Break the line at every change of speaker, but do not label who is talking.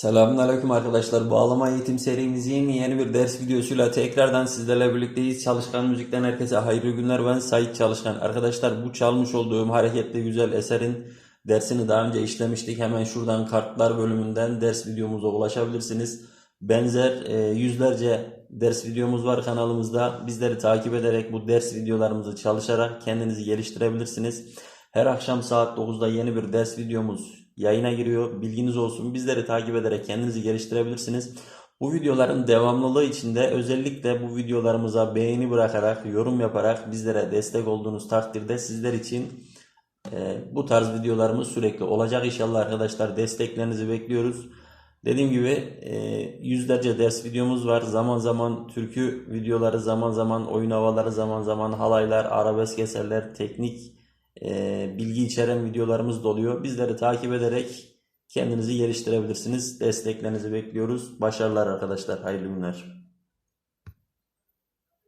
Selamünaleyküm arkadaşlar. Bağlama eğitim serimizin yeni bir ders videosuyla tekrardan sizlerle birlikteyiz. Çalışkan Müzik'ten herkese hayırlı günler. Ben Sait Çalışkan. Arkadaşlar bu çalmış olduğum hareketli güzel eserin dersini daha önce işlemiştik. Hemen şuradan kartlar bölümünden ders videomuza ulaşabilirsiniz. Benzer e, yüzlerce ders videomuz var kanalımızda. Bizleri takip ederek bu ders videolarımızı çalışarak kendinizi geliştirebilirsiniz. Her akşam saat 9'da yeni bir ders videomuz yayına giriyor. Bilginiz olsun. Bizleri takip ederek kendinizi geliştirebilirsiniz. Bu videoların devamlılığı için de özellikle bu videolarımıza beğeni bırakarak, yorum yaparak bizlere destek olduğunuz takdirde sizler için e, bu tarz videolarımız sürekli olacak inşallah arkadaşlar. Desteklerinizi bekliyoruz. Dediğim gibi e, yüzlerce ders videomuz var. Zaman zaman türkü videoları, zaman zaman oyun havaları, zaman zaman halaylar, arabesk eserler, teknik e, bilgi içeren videolarımız da oluyor. Bizleri takip ederek kendinizi geliştirebilirsiniz. Desteklerinizi bekliyoruz. Başarılar arkadaşlar. Hayırlı günler.